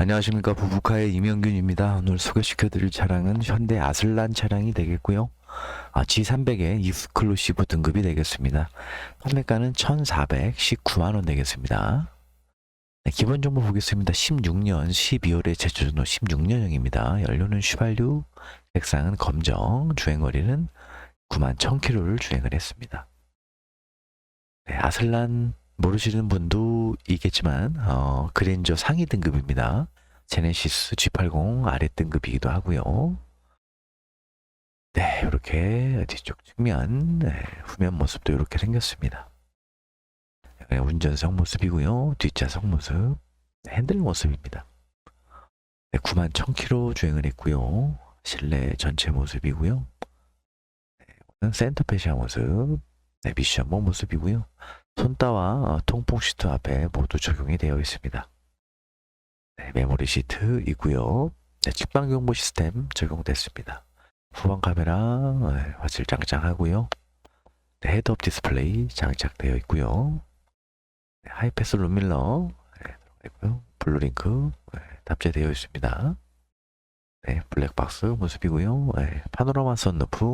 안녕하십니까 부부카의 이명균입니다. 오늘 소개시켜드릴 차량은 현대 아슬란 차량이 되겠고요. 아, G300의 익스클루시브 등급이 되겠습니다. 판매가는 1,419만원 되겠습니다. 네, 기본 정보 보겠습니다. 16년 12월에 제조전호 16년형입니다. 연료는 휘발유, 색상은 검정, 주행거리는 9만 1000km를 주행을 했습니다. 네, 아슬란 모르시는 분도 있겠지만 어, 그랜저 상위 등급입니다. 제네시스 G80 아래 등급이기도 하고요. 네, 이렇게 뒤쪽 측면, 네, 후면 모습도 이렇게 생겼습니다. 네, 운전석 모습이고요. 뒷좌석 모습, 네, 핸들 모습입니다. 네, 9만 1000km 주행을 했고요. 실내 전체 모습이고요. 네, 센터페시아 모습, 네, 미션모 모습이고요. 손따와 어, 통풍 시트 앞에 모두 적용이 되어 있습니다. 네, 메모리 시트 있고요. 네, 직방 경보 시스템 적용됐습니다. 후방 카메라 네, 화질 짱짱하고요. 네, 헤드업 디스플레이 장착되어 있고요. 네, 하이패스 룸밀러 네. 블루링크 네, 탑재되어 있습니다. 네, 블랙박스 모습이고요. 네, 파노라마 선루프